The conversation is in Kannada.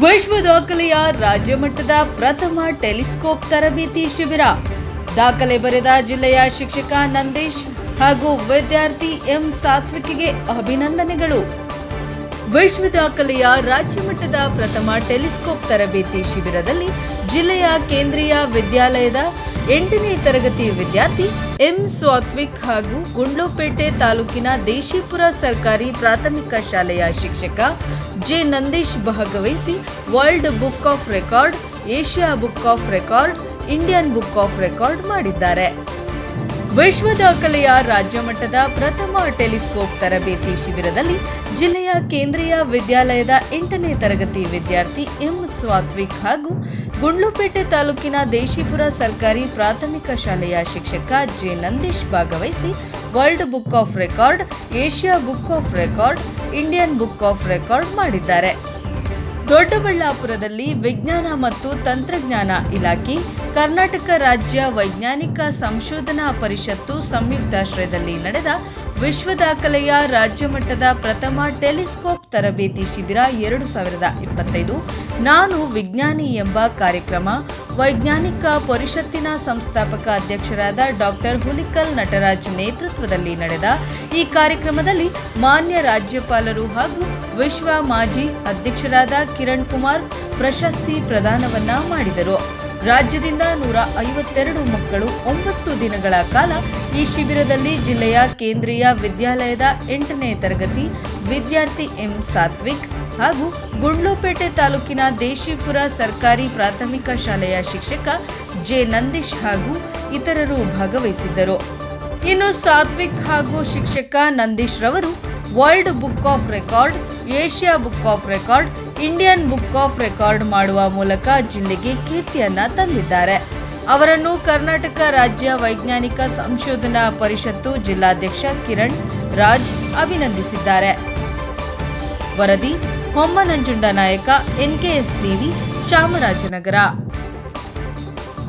ವಿಶ್ವ ದಾಖಲೆಯ ರಾಜ್ಯ ಮಟ್ಟದ ಪ್ರಥಮ ಟೆಲಿಸ್ಕೋಪ್ ತರಬೇತಿ ಶಿಬಿರ. ದಾಖಲೆ ಬರೆದ ಜಿಲ್ಲೆಯ ಶಿಕ್ಷಕ ನಂದೇಶ್ ಹಾಗೂ ವಿದ್ಯಾರ್ಥಿ ಎಂ ಸಾತ್ವಿಕಿಗೆ ಅಭಿನಂದನೆಗಳು. ವಿಶ್ವ ದಾಖಲೆಯ ರಾಜ್ಯ ಮಟ್ಟದ ಪ್ರಥಮ ಟೆಲಿಸ್ಕೋಪ್ ತರಬೇತಿ ಶಿಬಿರದಲ್ಲಿ ಜಿಲ್ಲೆಯ ಕೇಂದ್ರೀಯ ವಿದ್ಯಾಲಯದ ಎಂಟನೇ ತರಗತಿ ವಿದ್ಯಾರ್ಥಿ ಎಂ ಸ್ವಾತ್ವಿಕ್ ಹಾಗೂ ಗುಂಡ್ಲುಪೇಟೆ ತಾಲೂಕಿನ ದೇಶೀಪುರ ಸರ್ಕಾರಿ ಪ್ರಾಥಮಿಕ ಶಾಲೆಯ ಶಿಕ್ಷಕ ಜೆ ನಂದೀಶ್ ಭಾಗವಹಿಸಿ world book of record, Asia book of record, Indian book of record ಮಾಡಿದ್ದಾರೆ. ವಿಶ್ವ ದಾಖಲೆಯ ರಾಜ್ಯ ಮಟ್ಟದ ಪ್ರಥಮ ಟೆಲಿಸ್ಕೋಪ್ ತರಬೇತಿ ಶಿಬಿರದಲ್ಲಿ ಜಿಲ್ಲೆಯ ಕೇಂದ್ರೀಯ ವಿದ್ಯಾಲಯದ ಎಂಟನೇ ತರಗತಿ ವಿದ್ಯಾರ್ಥಿ ಎಂ ಸ್ವಾತ್ವಿಕ್ ಹಾಗೂ ಗುಂಡ್ಲುಪೇಟೆ ತಾಲೂಕಿನ ದೇಶಿಪುರ ಸರ್ಕಾರಿ ಪ್ರಾಥಮಿಕ ಶಾಲೆಯ ಶಿಕ್ಷಕ ಜೆ ನಂದೀಶ್ ಭಾಗವಹಿಸಿ world book of record, Asia book of record, Indian book of record ಮಾಡಿದ್ದಾರೆ. ದೊಡ್ಡಬಳ್ಳಾಪುರದಲ್ಲಿ ವಿಜ್ಞಾನ ಮತ್ತು ತಂತ್ರಜ್ಞಾನ ಇಲಾಖೆ, ಕರ್ನಾಟಕ ರಾಜ್ಯ ವೈಜ್ಞಾನಿಕ ಸಂಶೋಧನಾ ಪರಿಷತ್ತು ಸಂಯುಕ್ತಾಶ್ರಯದಲ್ಲಿ ನಡೆದ ವಿಶ್ವ ದಾಖಲೆಯ ರಾಜ್ಯ ಮಟ್ಟದ ಪ್ರಥಮ ಟೆಲಿಸ್ಕೋಪ್ ತರಬೇತಿ ಶಿಬಿರ ಎರಡು ಸಾವಿರದ ಇಪ್ಪತ್ತೈದು. ನಾನು ವಿಜ್ಞಾನಿ ಎಂಬ ಕಾರ್ಯಕ್ರಮ. ವೈಜ್ಞಾನಿಕ ಪರಿಷತ್ತಿನ ಸಂಸ್ಥಾಪಕ ಅಧ್ಯಕ್ಷರಾದ ಡಾಕ್ಟರ್ ಹುಲಿಕಲ್ ನಟರಾಜ್ ನೇತೃತ್ವದಲ್ಲಿ ನಡೆದ ಈ ಕಾರ್ಯಕ್ರಮದಲ್ಲಿ ಮಾನ್ಯ ರಾಜ್ಯಪಾಲರು ಹಾಗೂ ವಿಶ್ವ ಮಾಜಿ ಅಧ್ಯಕ್ಷರಾದ ಕಿರಣ್ ಕುಮಾರ್ ಪ್ರಶಸ್ತಿ ಪ್ರದಾನವನ್ನ ಮಾಡಿದರು. ರಾಜ್ಯದಿಂದ ನೂರ ಐವತ್ತೆರಡು ಮಕ್ಕಳು ಒಂಬತ್ತು ದಿನಗಳ ಕಾಲ ಈ ಶಿಬಿರದಲ್ಲಿ ಜಿಲ್ಲೆಯ ಕೇಂದ್ರೀಯ ವಿದ್ಯಾಲಯದ ಎಂಟನೇ ತರಗತಿ, ವಿದ್ಯಾರ್ಥಿ ಎಂ ಸಾತ್ವಿಕ್ ಹಾಗೂ ಗುಂಡ್ಲುಪೇಟೆ ತಾಲೂಕಿನ ದೇಶೀಪುರ ಸರ್ಕಾರಿ ಪ್ರಾಥಮಿಕ ಶಾಲೆಯ ಶಿಕ್ಷಕ ಜೆ ನಂದೀಶ್ ಹಾಗೂ ಇತರರು ಭಾಗವಹಿಸಿದ್ದರು. ಇನ್ನು ಸಾತ್ವಿಕ್ ಹಾಗೂ ಶಿಕ್ಷಕ ನಂದೀಶ್ ರವರು world book of record, Asia book of record Indian book of record ಮಾಡುವ ಮೂಲಕ ಜಿಲ್ಲೆಗೆ ಕೀರ್ತಿಯನ್ನ ತಂದಿದ್ದಾರೆ. ಅವರನ್ನು ಕರ್ನಾಟಕ ರಾಜ್ಯ ವೈಜ್ಞಾನಿಕ ಸಂಶೋಧನಾ ಪರಿಷತ್ತು ಜಿಲ್ಲಾಧ್ಯಕ್ಷ ಕಿರಣ್ ರಾಜ್ ಅಭಿನಂದಿಸಿದ್ದಾರೆ. ವರದಿ ಹೊಮ್ಮನಂಜುಂಡ ನಾಯಕ ಎನ್ಕೆಎಸ್ ಟಿವಿ ಚಾಮರಾಜನಗರ.